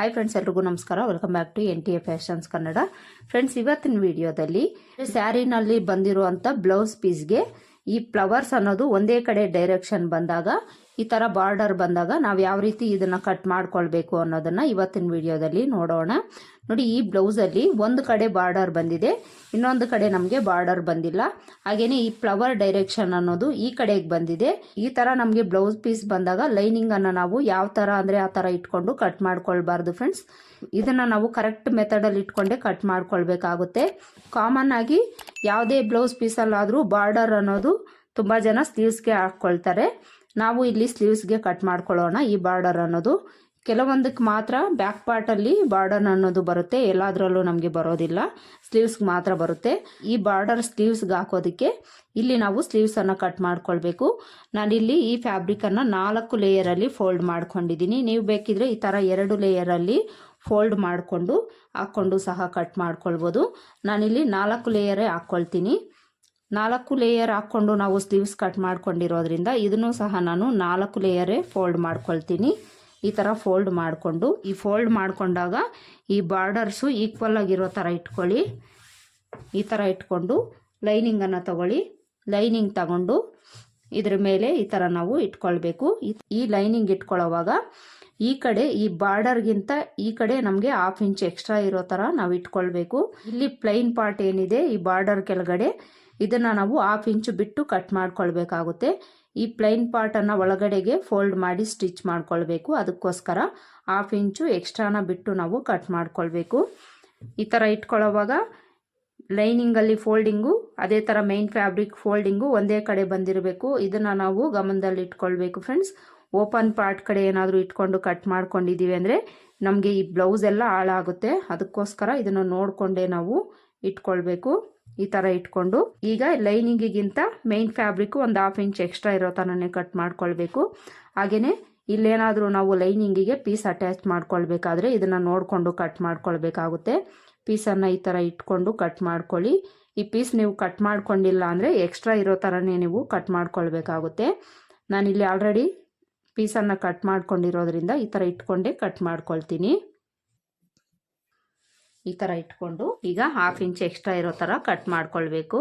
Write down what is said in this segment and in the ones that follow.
Hi friends ಎಲ್ರಿಗೂ ನಮಸ್ಕಾರ. Welcome back to N T A fashions Kannada friends ಇವತ್ತಿನ ವಿಡಿಯೋದಲ್ಲಿ ಸ್ಯಾರಿನಲ್ಲಿ ಬಂದಿರುವಂಥ ಬ್ಲೌಸ್ ಪೀಸ್ಗೆ ಈ ಫ್ಲವರ್ಸ್ ಅನ್ನೋದು ಒಂದೇ ಕಡೆ ಡೈರೆಕ್ಷನ್ ಬಂದಾಗ, ಈ ಥರ ಬಾರ್ಡರ್ ಬಂದಾಗ ನಾವು ಯಾವ ರೀತಿ ಇದನ್ನು ಕಟ್ ಮಾಡ್ಕೊಳ್ಬೇಕು ಅನ್ನೋದನ್ನು ಇವತ್ತಿನ ವಿಡಿಯೋದಲ್ಲಿ ನೋಡೋಣ. ನೋಡಿ, ಈ ಬ್ಲೌಸಲ್ಲಿ ಒಂದು ಕಡೆ ಬಾರ್ಡರ್ ಬಂದಿದೆ, ಇನ್ನೊಂದು ಕಡೆ ನಮಗೆ ಬಾರ್ಡರ್ ಬಂದಿಲ್ಲ. ಹಾಗೆಯೇ ಈ ಫ್ಲವರ್ ಡೈರೆಕ್ಷನ್ ಅನ್ನೋದು ಈ ಕಡೆಗೆ ಬಂದಿದೆ. ಈ ಥರ ನಮಗೆ ಬ್ಲೌಸ್ ಪೀಸ್ ಬಂದಾಗ ಲೈನಿಂಗನ್ನು ನಾವು ಯಾವ ಥರ ಅಂದರೆ ಆ ಥರ ಇಟ್ಕೊಂಡು ಕಟ್ ಮಾಡ್ಕೊಳ್ಬಾರ್ದು ಫ್ರೆಂಡ್ಸ್ ಇದನ್ನು ನಾವು ಕರೆಕ್ಟ್ ಮೆಥಡಲ್ಲಿ ಇಟ್ಕೊಂಡೆ ಕಟ್ ಮಾಡ್ಕೊಳ್ಬೇಕಾಗುತ್ತೆ. ಕಾಮನ್ ಆಗಿ ಯಾವುದೇ ಬ್ಲೌಸ್ ಪೀಸಲ್ಲಾದರೂ ಬಾರ್ಡರ್ ಅನ್ನೋದು ತುಂಬ ಜನ ಸ್ಲೀವ್ಸ್ಗೆ ಹಾಕ್ಕೊಳ್ತಾರೆ ನಾವು ಇಲ್ಲಿ ಸ್ಲೀವ್ಸ್ಗೆ ಕಟ್ ಮಾಡ್ಕೊಳ್ಳೋಣ, ಈ ಬಾರ್ಡರ್ ಅನ್ನೋದು. ಕೆಲವೊಂದಕ್ಕೆ ಮಾತ್ರ ಬ್ಯಾಕ್ ಪಾರ್ಟಲ್ಲಿ ಬಾರ್ಡರ್ ಅನ್ನೋದು ಬರುತ್ತೆ. ಎಲ್ಲದರಲ್ಲೂ ನಮಗೆ ಬರೋದಿಲ್ಲ. ಸ್ಲೀವ್ಸ್ಗೆ ಮಾತ್ರ ಬರುತ್ತೆ. ಈ ಬಾರ್ಡರ್ ಸ್ಲೀವ್ಸ್ಗೆ ಹಾಕೋದಕ್ಕೆ ಇಲ್ಲಿ ನಾವು ಸ್ಲೀವ್ಸನ್ನು ಕಟ್ ಮಾಡ್ಕೊಳ್ಬೇಕು. ನಾನಿಲ್ಲಿ ಈ ಫ್ಯಾಬ್ರಿಕನ್ನು ನಾಲ್ಕು ಲೇಯರಲ್ಲಿ ಫೋಲ್ಡ್ ಮಾಡ್ಕೊಂಡಿದ್ದೀನಿ. ನೀವು ಬೇಕಿದ್ರೆ ಈ ಥರ ಎರಡು ಲೇಯರಲ್ಲಿ ಫೋಲ್ಡ್ ಮಾಡಿಕೊಂಡು ಹಾಕ್ಕೊಂಡು ಸಹ ಕಟ್ ಮಾಡ್ಕೊಳ್ಬೋದು. ನಾನಿಲ್ಲಿ ನಾಲ್ಕು ಲೇಯರೇ ಹಾಕ್ಕೊಳ್ತೀನಿ ನಾಲ್ಕು ಲೇಯರ್ ಹಾಕ್ಕೊಂಡು ನಾವು ಸ್ಲೀವ್ಸ್ ಕಟ್ ಮಾಡ್ಕೊಂಡಿರೋದ್ರಿಂದ ಇದನ್ನು ಸಹ ನಾನು ನಾಲ್ಕು ಲೇಯರೇ ಫೋಲ್ಡ್ ಮಾಡ್ಕೊಳ್ತೀನಿ. ಈ ಥರ ಫೋಲ್ಡ್ ಮಾಡಿಕೊಂಡು, ಈ ಫೋಲ್ಡ್ ಮಾಡಿಕೊಂಡಾಗ ಈ ಬಾರ್ಡರ್ಸು ಈಕ್ವಲ್ ಆಗಿರೋ ಥರ ಇಟ್ಕೊಳ್ಳಿ. ಈ ಥರ ಇಟ್ಕೊಂಡು ಲೈನಿಂಗನ್ನು ತಗೊಳ್ಳಿ. ಲೈನಿಂಗ್ ತಗೊಂಡು ಇದ್ರ ಮೇಲೆ ಈ ಥರ ನಾವು ಇಟ್ಕೊಳ್ಬೇಕು. ಈ ಲೈನಿಂಗ್ ಇಟ್ಕೊಳ್ಳೋವಾಗ ಈ ಕಡೆ ಈ ಬಾರ್ಡರ್ಗಿಂತ ಈ ಕಡೆ ನಮಗೆ ಹಾಫ್ ಇಂಚ್ ಎಕ್ಸ್ಟ್ರಾ ಇರೋ ಥರ ನಾವು ಇಟ್ಕೊಳ್ಬೇಕು. ಇಲ್ಲಿ ಪ್ಲೈನ್ ಪಾರ್ಟ್ ಏನಿದೆ, ಈ ಬಾರ್ಡರ್ ಕೆಳಗಡೆ ಇದನ್ನು ನಾವು ಹಾಫ್ ಇಂಚು ಬಿಟ್ಟು ಕಟ್ ಮಾಡ್ಕೊಳ್ಬೇಕಾಗುತ್ತೆ. ಈ ಪ್ಲೈನ್ ಪಾರ್ಟನ್ನು ಒಳಗಡೆಗೆ ಫೋಲ್ಡ್ ಮಾಡಿ ಸ್ಟಿಚ್ ಮಾಡ್ಕೊಳ್ಬೇಕು. ಅದಕ್ಕೋಸ್ಕರ ಹಾಫ್ ಇಂಚು ಎಕ್ಸ್ಟ್ರಾನ ಬಿಟ್ಟು ನಾವು ಕಟ್ ಮಾಡ್ಕೊಳ್ಬೇಕು. ಈ ಥರ ಇಟ್ಕೊಳ್ಳೋವಾಗ ಲೈನಿಂಗಲ್ಲಿ ಫೋಲ್ಡಿಂಗು, ಅದೇ ಥರ ಮೈನ್ ಫ್ಯಾಬ್ರಿಕ್ ಫೋಲ್ಡಿಂಗು ಒಂದೇ ಕಡೆ ಬಂದಿರಬೇಕು. ಇದನ್ನು ನಾವು ಗಮನದಲ್ಲಿ ಇಟ್ಕೊಳ್ಬೇಕು ಫ್ರೆಂಡ್ಸ್. ಓಪನ್ ಪಾರ್ಟ್ ಕಡೆ ಏನಾದರೂ ಇಟ್ಕೊಂಡು ಕಟ್ ಮಾಡ್ಕೊಂಡಿದ್ದೀವಿ ಅಂದರೆ ನಮಗೆ ಈ ಬ್ಲೌಸ್ ಎಲ್ಲ ಹಾಳಾಗುತ್ತೆ. ಅದಕ್ಕೋಸ್ಕರ ಇದನ್ನು ನೋಡಿಕೊಂಡೇ ನಾವು ಇಟ್ಕೊಳ್ಬೇಕು. ಈ ಥರ ಇಟ್ಕೊಂಡು ಈಗ ಲೈನಿಂಗಿಗಿಂತ ಮೈನ್ ಫ್ಯಾಬ್ರಿಕ್ ಒಂದು ಹಾಫ್ ಇಂಚ್ ಎಕ್ಸ್ಟ್ರಾ ಇರೋ ಥರನೇ ಕಟ್ ಮಾಡ್ಕೊಳ್ಬೇಕು. ಹಾಗೆಯೇ ಇಲ್ಲೇನಾದರೂ ನಾವು ಲೈನಿಂಗಿಗೆ ಪೀಸ್ ಅಟ್ಯಾಚ್ ಮಾಡ್ಕೊಳ್ಬೇಕಾದ್ರೆ ಇದನ್ನು ನೋಡಿಕೊಂಡು ಕಟ್ ಮಾಡ್ಕೊಳ್ಬೇಕಾಗುತ್ತೆ. ಪೀಸನ್ನು ಈ ಥರ ಇಟ್ಕೊಂಡು ಕಟ್ ಮಾಡ್ಕೊಳ್ಳಿ. ಈ ಪೀಸ್ ನೀವು ಕಟ್ ಮಾಡ್ಕೊಂಡಿಲ್ಲ ಅಂದರೆ ಎಕ್ಸ್ಟ್ರಾ ಇರೋ ಥರನೇ ನೀವು ಕಟ್ ಮಾಡ್ಕೊಳ್ಬೇಕಾಗುತ್ತೆ. ನಾನಿಲ್ಲಿ ಆಲ್ರೆಡಿ ಪೀಸನ್ನು ಕಟ್ ಮಾಡ್ಕೊಂಡಿರೋದ್ರಿಂದ ಈ ಥರ ಇಟ್ಕೊಂಡೇ ಕಟ್ ಮಾಡ್ಕೊಳ್ತೀನಿ. ಈ ಥರ ಇಟ್ಕೊಂಡು ಈಗ ಹಾಫ್ ಇಂಚ್ ಎಕ್ಸ್ಟ್ರಾ ಇರೋ ಥರ ಕಟ್ ಮಾಡ್ಕೊಳ್ಬೇಕು.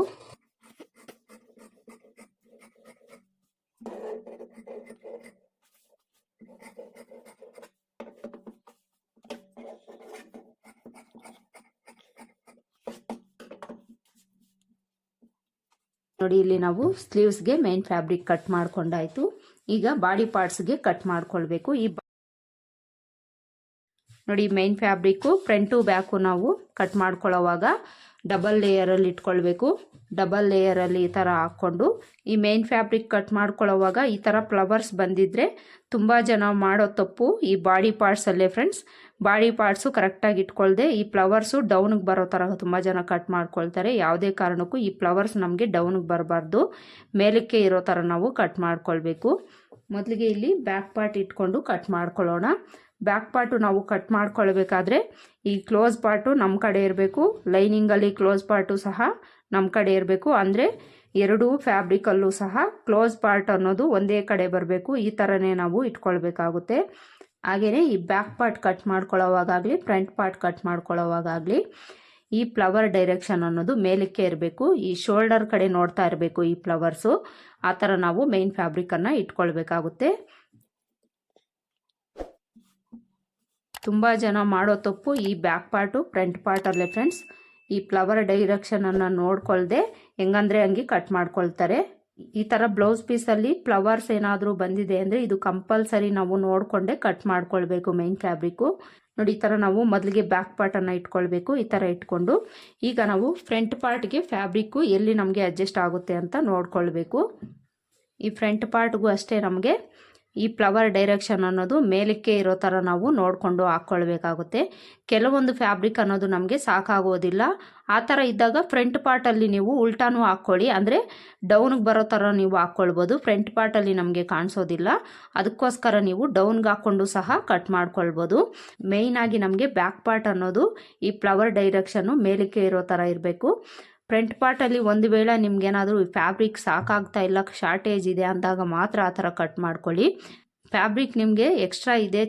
ನೋಡಿ ಇಲ್ಲಿ ನಾವು ಸ್ಲೀವ್ಸ್ಗೆ ಮೇನ್ ಫ್ಯಾಬ್ರಿಕ್ ಕಟ್ ಮಾಡ್ಕೊಂಡಾಯ್ತು. ಈಗ ಬಾಡಿ ಪಾರ್ಟ್ಸ್ಗೆ ಕಟ್ ಮಾಡ್ಕೊಳ್ಬೇಕು. ಈ ನೋಡಿ ಮೈನ್ ಫ್ಯಾಬ್ರಿಕ್ಕು ಫ್ರಂಟು ಬ್ಯಾಕು ನಾವು ಕಟ್ ಮಾಡ್ಕೊಳ್ಳೋವಾಗ ಡಬಲ್ ಲೇಯರಲ್ಲಿ ಇಟ್ಕೊಳ್ಬೇಕು. ಡಬಲ್ ಲೇಯರಲ್ಲಿ ಈ ಥರ ಹಾಕ್ಕೊಂಡು, ಈ ಮೈನ್ ಫ್ಯಾಬ್ರಿಕ್ ಕಟ್ ಮಾಡ್ಕೊಳ್ಳೋವಾಗ ಈ ಥರ ಫ್ಲವರ್ಸ್ ಬಂದಿದ್ದರೆ ತುಂಬ ಜನ ಮಾಡೋ ತಪ್ಪು ಈ ಬಾಡಿ ಪಾರ್ಟ್ಸಲ್ಲೇ ಫ್ರೆಂಡ್ಸ್ ಬಾಡಿ ಪಾರ್ಟ್ಸು ಕರೆಕ್ಟಾಗಿ ಇಟ್ಕೊಳ್ದೆ, ಈ ಫ್ಲವರ್ಸು ಡೌನ್ಗೆ ಬರೋ ಥರ ತುಂಬ ಜನ ಕಟ್ ಮಾಡ್ಕೊಳ್ತಾರೆ. ಯಾವುದೇ ಕಾರಣಕ್ಕೂ ಈ ಫ್ಲವರ್ಸ್ ನಮಗೆ ಡೌನ್ಗೆ ಬರಬಾರ್ದು. ಮೇಲಕ್ಕೆ ಇರೋ ಥರ ನಾವು ಕಟ್ ಮಾಡ್ಕೊಳ್ಬೇಕು. ಮೊದಲಿಗೆ ಇಲ್ಲಿ ಬ್ಯಾಕ್ ಪಾರ್ಟ್ ಇಟ್ಕೊಂಡು ಕಟ್ ಮಾಡ್ಕೊಳ್ಳೋಣ. ಬ್ಯಾಕ್ ಪಾರ್ಟು ನಾವು ಕಟ್ ಮಾಡ್ಕೊಳ್ಬೇಕಾದ್ರೆ ಈ ಕ್ಲೋಸ್ ಪಾರ್ಟು ನಮ್ಮ ಕಡೆ ಇರಬೇಕು. ಲೈನಿಂಗಲ್ಲಿ ಕ್ಲೋಸ್ ಪಾರ್ಟು ಸಹ ನಮ್ಮ ಕಡೆ ಇರಬೇಕು. ಅಂದರೆ ಎರಡೂ ಫ್ಯಾಬ್ರಿಕಲ್ಲೂ ಸಹ ಕ್ಲೋಸ್ ಪಾರ್ಟ್ ಅನ್ನೋದು ಒಂದೇ ಕಡೆ ಬರಬೇಕು. ಈ ಥರನೇ ನಾವು ಇಟ್ಕೊಳ್ಬೇಕಾಗುತ್ತೆ. ಹಾಗೆಯೇ ಈ ಬ್ಯಾಕ್ ಪಾರ್ಟ್ ಕಟ್ ಮಾಡ್ಕೊಳ್ಳೋವಾಗಲಿ ಫ್ರಂಟ್ ಪಾರ್ಟ್ ಕಟ್ ಮಾಡ್ಕೊಳ್ಳೋವಾಗಲಿ ಈ ಫ್ಲವರ್ ಡೈರೆಕ್ಷನ್ ಅನ್ನೋದು ಮೇಲಕ್ಕೆ ಇರಬೇಕು. ಈ ಶೋಲ್ಡರ್ ಕಡೆ ನೋಡ್ತಾ ಇರಬೇಕು ಈ ಫ್ಲವರ್ಸು ಆ ಥರ ನಾವು ಮೇನ್ ಫ್ಯಾಬ್ರಿಕನ್ನು ಇಟ್ಕೊಳ್ಬೇಕಾಗುತ್ತೆ. ತುಂಬ ಜನ ಮಾಡೋ ತಪ್ಪು ಈ ಬ್ಯಾಕ್ ಪಾರ್ಟು, ಫ್ರಂಟ್ ಪಾರ್ಟಲ್ಲೇ ಫ್ರೆಂಡ್ಸ್ ಈ ಫ್ಲವರ್ ಡೈರೆಕ್ಷನನ್ನು ನೋಡ್ಕೊಳ್ದೆ ಹೆಂಗಂದ್ರೆ ಹಂಗೆ ಕಟ್ ಮಾಡ್ಕೊಳ್ತಾರೆ. ಈ ಥರ ಬ್ಲೌಸ್ ಪೀಸಲ್ಲಿ ಫ್ಲವರ್ಸ್ ಏನಾದರೂ ಬಂದಿದೆ ಅಂದರೆ ಇದು ಕಂಪಲ್ಸರಿ ನಾವು ನೋಡಿಕೊಂಡೆ ಕಟ್ ಮಾಡ್ಕೊಳ್ಬೇಕು ಮೈನ್ ಫ್ಯಾಬ್ರಿಕ್ಕು ನೋಡಿ, ಈ ಥರ ನಾವು ಮೊದಲಿಗೆ ಬ್ಯಾಕ್ ಪಾರ್ಟನ್ನು ಇಟ್ಕೊಳ್ಬೇಕು, ಈ ಥರ ಇಟ್ಕೊಂಡು. ಈಗ ನಾವು ಫ್ರಂಟ್ ಪಾರ್ಟ್ಗೆ ಫ್ಯಾಬ್ರಿಕ್ಕು ಎಲ್ಲಿ ನಮಗೆ ಅಡ್ಜಸ್ಟ್ ಆಗುತ್ತೆ ಅಂತ ನೋಡ್ಕೊಳ್ಬೇಕು. ಈ ಫ್ರಂಟ್ ಪಾರ್ಟ್ಗೂ ಅಷ್ಟೇ ನಮಗೆ. ಈ ಫ್ಲವರ್ ಡೈರೆಕ್ಷನ್ ಅನ್ನೋದು ಮೇಲಕ್ಕೆ ಇರೋ ಥರ ನಾವು ನೋಡಿಕೊಂಡು ಹಾಕ್ಕೊಳ್ಬೇಕಾಗುತ್ತೆ. ಕೆಲವೊಂದು ಫ್ಯಾಬ್ರಿಕ್ ಅನ್ನೋದು ನಮಗೆ ಸಾಕಾಗೋದಿಲ್ಲ. ಆ ಥರ ಇದ್ದಾಗ ಫ್ರಂಟ್ ಪಾರ್ಟಲ್ಲಿ ನೀವು ಉಲ್ಟಾನೂ ಹಾಕ್ಕೊಳ್ಳಿ. ಅಂದರೆ ಡೌನ್ಗೆ ಬರೋ ಥರ ನೀವು ಹಾಕ್ಕೊಳ್ಬೋದು. ಫ್ರಂಟ್ ಪಾರ್ಟಲ್ಲಿ ನಮಗೆ ಕಾಣಿಸೋದಿಲ್ಲ. ಅದಕ್ಕೋಸ್ಕರ ನೀವು ಡೌನ್ಗೆ ಹಾಕ್ಕೊಂಡು ಸಹ ಕಟ್ ಮಾಡ್ಕೊಳ್ಬೋದು. ಮೇಯ್ನಾಗಿ ನಮಗೆ ಬ್ಯಾಕ್ ಪಾರ್ಟ್ ಅನ್ನೋದು ಈ ಫ್ಲವರ್ ಡೈರೆಕ್ಷನ್ನು ಮೇಲಕ್ಕೆ ಇರೋ ಥರ ಇರಬೇಕು. ಫ್ರಂಟ್ ಪಾರ್ಟಲ್ಲಿ ಒಂದು ವೇಳೆ ನಿಮ್ಗೇನಾದರೂ ಫ್ಯಾಬ್ರಿಕ್ ಸಾಕಾಗ್ತಾ ಇಲ್ಲ, ಶಾರ್ಟೇಜ್ ಇದೆ ಅಂದಾಗ ಮಾತ್ರ ಆ ಥರ ಕಟ್ ಮಾಡ್ಕೊಳ್ಳಿ. ಫ್ಯಾಬ್ರಿಕ್ ನಿಮಗೆ ಎಕ್ಸ್ಟ್ರಾ ಇದೆ,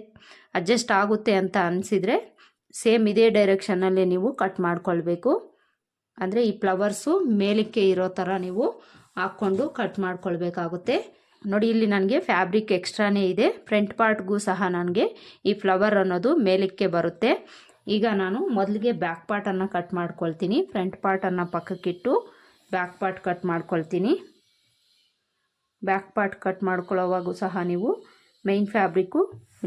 ಅಡ್ಜಸ್ಟ್ ಆಗುತ್ತೆ ಅಂತ ಅನಿಸಿದರೆ ಸೇಮ್ ಇದೇ ಡೈರೆಕ್ಷನಲ್ಲೇ ನೀವು ಕಟ್ ಮಾಡ್ಕೊಳ್ಬೇಕು. ಅಂದರೆ ಈ ಫ್ಲವರ್ಸು ಮೇಲಕ್ಕೆ ಇರೋ ಥರ ನೀವು ಹಾಕ್ಕೊಂಡು ಕಟ್ ಮಾಡ್ಕೊಳ್ಬೇಕಾಗುತ್ತೆ. ನೋಡಿ, ಇಲ್ಲಿ ನನಗೆ ಫ್ಯಾಬ್ರಿಕ್ ಎಕ್ಸ್ಟ್ರಾನೇ ಇದೆ. ಫ್ರಂಟ್ ಪಾರ್ಟ್ಗೂ ಸಹ ನನಗೆ ಈ ಫ್ಲವರ್ ಅನ್ನೋದು ಮೇಲಕ್ಕೆ ಬರುತ್ತೆ. ಈಗ ನಾನು ಮೊದಲಿಗೆ ಬ್ಯಾಕ್ ಪಾರ್ಟನ್ನು ಕಟ್ ಮಾಡ್ಕೊಳ್ತೀನಿ. ಫ್ರಂಟ್ ಪಾರ್ಟನ್ನು ಪಕ್ಕಕ್ಕಿಟ್ಟು ಬ್ಯಾಕ್ ಪಾರ್ಟ್ ಕಟ್ ಮಾಡ್ಕೊಳ್ತೀನಿ. ಬ್ಯಾಕ್ ಪಾರ್ಟ್ ಕಟ್ ಮಾಡ್ಕೊಳ್ಳೋವಾಗೂ ಸಹ ನೀವು ಮೈನ್ ಫ್ಯಾಬ್ರಿಕ್ಕು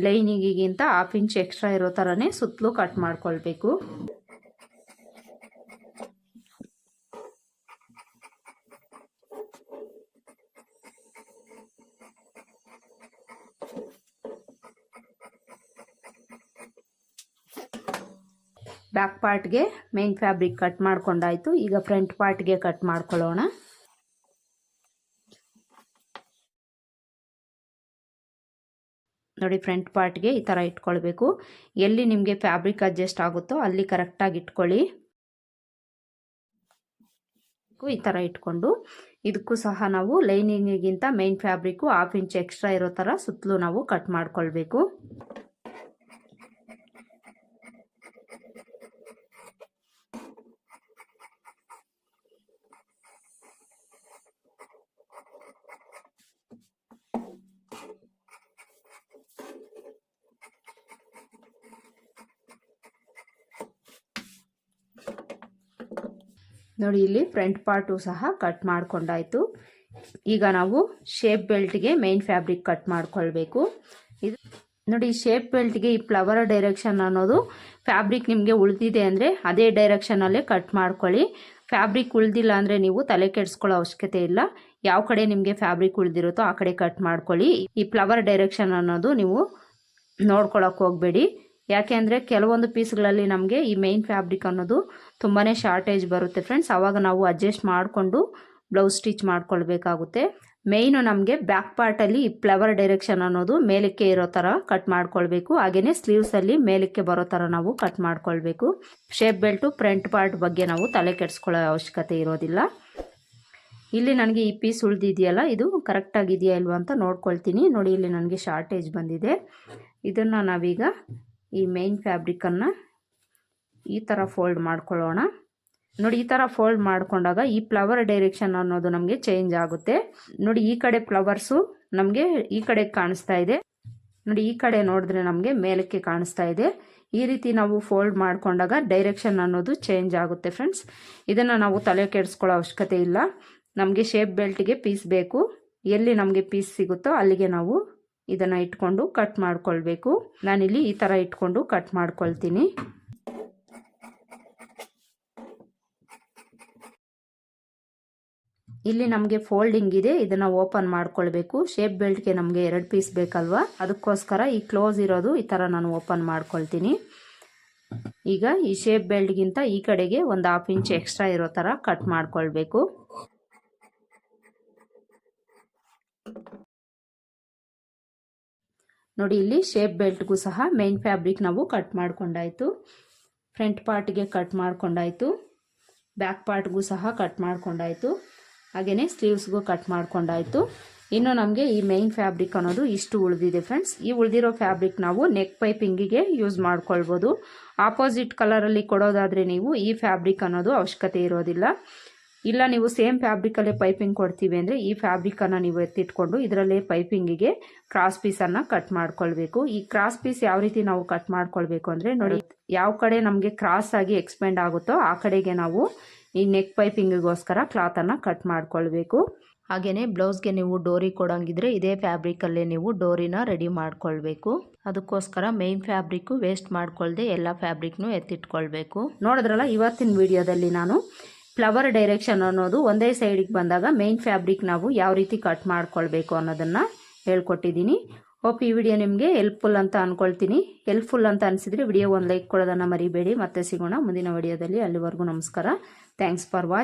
ಲೈನಿಂಗಿಗಿಂತ ಹಾಫ್ ಇಂಚ್ ಎಕ್ಸ್ಟ್ರಾ ಇರೋ ಥರನೇ ಸುತ್ತಲೂ ಕಟ್ ಮಾಡ್ಕೊಳ್ಬೇಕು. ಬ್ಯಾಕ್ ಪಾರ್ಟ್ಗೆ ಮೇನ್ ಫ್ಯಾಬ್ರಿಕ್ ಕಟ್ ಮಾಡ್ಕೊಂಡಾಯ್ತು. ಈಗ ಫ್ರಂಟ್ ಪಾರ್ಟ್ಗೆ ಕಟ್ ಮಾಡ್ಕೊಳ್ಳೋಣ. ನೋಡಿ ಫ್ರಂಟ್ ಪಾರ್ಟ್ಗೆ ಈ ಥರ ಇಟ್ಕೊಳ್ಬೇಕು. ಎಲ್ಲಿ ನಿಮಗೆ ಫ್ಯಾಬ್ರಿಕ್ ಅಡ್ಜಸ್ಟ್ ಆಗುತ್ತೋ ಅಲ್ಲಿ ಕರೆಕ್ಟಾಗಿ ಇಟ್ಕೊಳ್ಳಿ. ಈ ಥರ ಇಟ್ಕೊಂಡು ಇದಕ್ಕೂ ಸಹ ನಾವು ಲೈನಿಂಗಿಗಿಂತ main fabric half inch extra ಇರೋ ಥರ ಸುತ್ತಲೂ ನಾವು ಕಟ್ ಮಾಡ್ಕೊಳ್ಬೇಕು. ನೋಡಿ, ಇಲ್ಲಿ ಫ್ರಂಟ್ ಪಾರ್ಟು ಸಹ ಕಟ್ ಮಾಡಿಕೊಂಡಾಯಿತು. ಈಗ ನಾವು ಶೇಪ್ ಬೆಲ್ಟ್ಗೆ ಮೈನ್ ಫ್ಯಾಬ್ರಿಕ್ ಕಟ್ ಮಾಡ್ಕೊಳ್ಬೇಕು. ಇದು ನೋಡಿ ಶೇಪ್ ಬೆಲ್ಟ್ಗೆ ಈ ಫ್ಲವರ್ ಡೈರೆಕ್ಷನ್ ಅನ್ನೋದು ಫ್ಯಾಬ್ರಿಕ್ ನಿಮಗೆ ಉಳಿದಿದೆ ಅಂದರೆ ಅದೇ ಡೈರೆಕ್ಷನಲ್ಲೇ ಕಟ್ ಮಾಡ್ಕೊಳ್ಳಿ. ಫ್ಯಾಬ್ರಿಕ್ ಉಳಿದಿಲ್ಲ ಅಂದರೆ ನೀವು ತಲೆ ಕೆಡಿಸ್ಕೊಳ್ಳೋ ಅವಶ್ಯಕತೆ ಇಲ್ಲ. ಯಾವ ಕಡೆ ನಿಮಗೆ ಫ್ಯಾಬ್ರಿಕ್ ಉಳಿದಿರುತ್ತೋ ಆ ಕಡೆ ಕಟ್ ಮಾಡ್ಕೊಳ್ಳಿ. ಈ ಫ್ಲವರ್ ಡೈರೆಕ್ಷನ್ ಅನ್ನೋದು ನೀವು ನೋಡ್ಕೊಳಕ್ಕೆ ಹೋಗಬೇಡಿ. ಯಾಕೆ ಅಂದರೆ ಕೆಲವೊಂದು ಪೀಸ್ಗಳಲ್ಲಿ ನಮಗೆ ಈ ಮೈನ್ ಫ್ಯಾಬ್ರಿಕ್ ಅನ್ನೋದು ತುಂಬಾ ಶಾರ್ಟೇಜ್ ಬರುತ್ತೆ ಫ್ರೆಂಡ್ಸ್ ಆವಾಗ ನಾವು ಅಡ್ಜಸ್ಟ್ ಮಾಡಿಕೊಂಡು ಬ್ಲೌಸ್ ಸ್ಟಿಚ್ ಮಾಡ್ಕೊಳ್ಬೇಕಾಗುತ್ತೆ. ಮೇಯ್ನು ನಮಗೆ ಬ್ಯಾಕ್ ಪಾರ್ಟಲ್ಲಿ ಈ ಫ್ಲವರ್ ಡೈರೆಕ್ಷನ್ ಅನ್ನೋದು ಮೇಲಕ್ಕೆ ಇರೋ ಥರ ಕಟ್ ಮಾಡ್ಕೊಳ್ಬೇಕು. ಹಾಗೆಯೇ ಸ್ಲೀವ್ಸಲ್ಲಿ ಮೇಲಕ್ಕೆ ಬರೋ ಥರ ನಾವು ಕಟ್ ಮಾಡ್ಕೊಳ್ಬೇಕು. ಶೇಪ್ ಬೆಲ್ಟು ಫ್ರಂಟ್ ಪಾರ್ಟ್ ಬಗ್ಗೆ ನಾವು ತಲೆ ಕೆಡಿಸ್ಕೊಳ್ಳೋ ಅವಶ್ಯಕತೆ ಇರೋದಿಲ್ಲ. ಇಲ್ಲಿ ನನಗೆ ಈ ಪೀಸ್ ಉಳಿದಿದೆಯಲ್ಲ, ಇದು ಕರೆಕ್ಟಾಗಿದೆಯಾ ಇಲ್ವಾ ಅಂತ ನೋಡ್ಕೊಳ್ತೀನಿ. ನೋಡಿ, ಇಲ್ಲಿ ನನಗೆ ಶಾರ್ಟೇಜ್ ಬಂದಿದೆ. ಇದನ್ನು ನಾವೀಗ ಈ ಮೇನ್ ಫ್ಯಾಬ್ರಿಕನ್ನು ಈ ಥರ ಫೋಲ್ಡ್ ಮಾಡ್ಕೊಳ್ಳೋಣ. ನೋಡಿ, ಈ ಥರ ಫೋಲ್ಡ್ ಮಾಡಿಕೊಂಡಾಗ ಈ ಫ್ಲವರ್ ಡೈರೆಕ್ಷನ್ ಅನ್ನೋದು ನಮಗೆ ಚೇಂಜ್ ಆಗುತ್ತೆ. ನೋಡಿ, ಈ ಕಡೆ ಫ್ಲವರ್ಸು ನಮಗೆ ಈ ಕಡೆ ಕಾಣಿಸ್ತಾ ಇದೆ. ನೋಡಿ, ಈ ಕಡೆ ನೋಡಿದ್ರೆ ನಮಗೆ ಮೇಲಕ್ಕೆ ಕಾಣಿಸ್ತಾ ಇದೆ. ಈ ರೀತಿ ನಾವು ಫೋಲ್ಡ್ ಮಾಡಿಕೊಂಡಾಗ ಡೈರೆಕ್ಷನ್ ಅನ್ನೋದು ಚೇಂಜ್ ಆಗುತ್ತೆ ಫ್ರೆಂಡ್ಸ್ ಇದನ್ನು ನಾವು ತಲೆ ಕೆಡಿಸ್ಕೊಳ್ಳೋ ಅವಶ್ಯಕತೆ ಇಲ್ಲ. ನಮಗೆ ಶೇಪ್ ಬೆಲ್ಟ್ಗೆ ಪೀಸ್ ಬೇಕು. ಎಲ್ಲಿ ನಮಗೆ ಪೀಸ್ ಸಿಗುತ್ತೋ ಅಲ್ಲಿಗೆ ನಾವು ಇದನ್ನು ಇಟ್ಕೊಂಡು ಕಟ್ ಮಾಡ್ಕೊಳ್ಬೇಕು. ನಾನಿಲ್ಲಿ ಈ ಥರ ಇಟ್ಕೊಂಡು ಕಟ್ ಮಾಡ್ಕೊಳ್ತೀನಿ. ಇಲ್ಲಿ ನಮಗೆ ಫೋಲ್ಡಿಂಗ್ ಇದೆ. ಇದನ್ನು ಓಪನ್ ಮಾಡ್ಕೊಳ್ಬೇಕು. ಶೇಪ್ ಬೆಲ್ಟ್ಗೆ ನಮಗೆ ಎರಡು ಪೀಸ್ ಬೇಕಲ್ವಾ? ಅದಕ್ಕೋಸ್ಕರ ಈ ಕ್ಲೋಸ್ ಇರೋದು ಈ ಥರ ನಾನು ಓಪನ್ ಮಾಡ್ಕೊಳ್ತೀನಿ. ಈಗ ಈ ಶೇಪ್ ಬೆಲ್ಟ್ಗಿಂತ ಈ ಕಡೆಗೆ ಒಂದು ಹಾಫ್ ಇಂಚ್ ಎಕ್ಸ್ಟ್ರಾ ಇರೋ ಥರ ಕಟ್ ಮಾಡ್ಕೊಳ್ಬೇಕು. ನೋಡಿ, ಇಲ್ಲಿ ಶೇಪ್ ಬೆಲ್ಟ್ಗೂ ಸಹ ಮೇನ್ ಫ್ಯಾಬ್ರಿಕ್ ನಾವು ಕಟ್ ಮಾಡ್ಕೊಂಡಾಯಿತು. ಫ್ರಂಟ್ ಪಾರ್ಟ್ಗೆ ಕಟ್ ಮಾಡ್ಕೊಂಡಾಯಿತು. ಬ್ಯಾಕ್ ಪಾರ್ಟ್ಗೂ ಸಹ ಕಟ್ ಮಾಡ್ಕೊಂಡಾಯಿತು. ಹಾಗೆಯೇ ಸ್ಲೀವ್ಸ್ಗೂ ಕಟ್ ಮಾಡ್ಕೊಂಡಾಯಿತು. ಇನ್ನು ನಮಗೆ ಈ ಮೈನ್ ಫ್ಯಾಬ್ರಿಕ್ ಅನ್ನೋದು ಇಷ್ಟು ಉಳಿದಿದೆ ಫ್ರೆಂಡ್ಸ್ ಈ ಉಳಿದಿರೋ ಫ್ಯಾಬ್ರಿಕ್ ನಾವು ನೆಕ್ ಪೈಪಿಂಗಿಗೆ ಯೂಸ್ ಮಾಡ್ಕೊಳ್ಬೋದು. ಆಪೋಸಿಟ್ ಕಲರಲ್ಲಿ ಕೊಡೋದಾದರೆ ನೀವು ಈ ಫ್ಯಾಬ್ರಿಕ್ ಅನ್ನೋದು ಅವಶ್ಯಕತೆ ಇರೋದಿಲ್ಲ. ಇಲ್ಲ ನೀವು ಸೇಮ್ ಫ್ಯಾಬ್ರಿಕಲ್ಲೇ ಪೈಪಿಂಗ್ ಕೊಡ್ತೀವಿ ಅಂದರೆ ಈ ಫ್ಯಾಬ್ರಿಕನ್ನು ನೀವು ಎತ್ತಿಟ್ಕೊಂಡು ಇದರಲ್ಲೇ ಪೈಪಿಂಗಿಗೆ ಕ್ರಾಸ್ ಪೀಸನ್ನು ಕಟ್ ಮಾಡ್ಕೊಳ್ಬೇಕು. ಈ ಕ್ರಾಸ್ ಪೀಸ್ ಯಾವ ರೀತಿ ನಾವು ಕಟ್ ಮಾಡ್ಕೊಳ್ಬೇಕು ಅಂದರೆ ನೋಡಿ ಯಾವ ಕಡೆ ನಮಗೆ ಕ್ರಾಸ್ ಆಗಿ ಎಕ್ಸ್ಪೆಂಡ್ ಆಗುತ್ತೋ ಆ ಕಡೆಗೆ ನಾವು ಈ ನೆಕ್ ಪೈಪಿಂಗಿಗೋಸ್ಕರ ಕ್ಲಾತನ್ನು ಕಟ್ ಮಾಡ್ಕೊಳ್ಬೇಕು. ಹಾಗೆಯೇ ಬ್ಲೌಸ್ಗೆ ನೀವು ಡೋರಿ ಕೊಡೋಂಗಿದ್ರೆ ಇದೇ ಫ್ಯಾಬ್ರಿಕಲ್ಲೇ ನೀವು ಡೋರಿನ ರೆಡಿ ಮಾಡ್ಕೊಳ್ಬೇಕು. ಅದಕ್ಕೋಸ್ಕರ ಮೇನ್ ಫ್ಯಾಬ್ರಿಕ್ಕು ವೇಸ್ಟ್ ಮಾಡ್ಕೊಳ್ದೆ ಎಲ್ಲ ಫ್ಯಾಬ್ರಿಕ್ನು ಎತ್ತಿಟ್ಕೊಳ್ಬೇಕು. ನೋಡಿದ್ರಲ್ಲ ಇವತ್ತಿನ ವಿಡಿಯೋದಲ್ಲಿ ನಾನು ಫ್ಲವರ್ ಡೈರೆಕ್ಷನ್ ಅನ್ನೋದು ಒಂದೇ ಸೈಡಿಗೆ ಬಂದಾಗ ಮೇನ್ ಫ್ಯಾಬ್ರಿಕ್ ನಾವು ಯಾವ ರೀತಿ ಕಟ್ ಮಾಡ್ಕೊಳ್ಬೇಕು ಅನ್ನೋದನ್ನು ಹೇಳ್ಕೊಟ್ಟಿದ್ದೀನಿ. ಹೋಪ್ ಈ ವಿಡಿಯೋ ನಿಮಗೆ ಹೆಲ್ಪ್ಫುಲ್ ಅಂತ ಅಂದ್ಕೊಳ್ತೀನಿ ಹೆಲ್ಪ್ಫುಲ್ ಅಂತ ಅನಿಸಿದರೆ ವಿಡಿಯೋ ಒಂದು ಲೈಕ್ ಕೊಡೋದನ್ನು ಮರಿಬೇಡಿ. ಮತ್ತೆ ಸಿಗೋಣ ಮುಂದಿನ ವಿಡಿಯೋದಲ್ಲಿ ಅಲ್ಲಿವರೆಗೂ ನಮಸ್ಕಾರ. Thanks for watch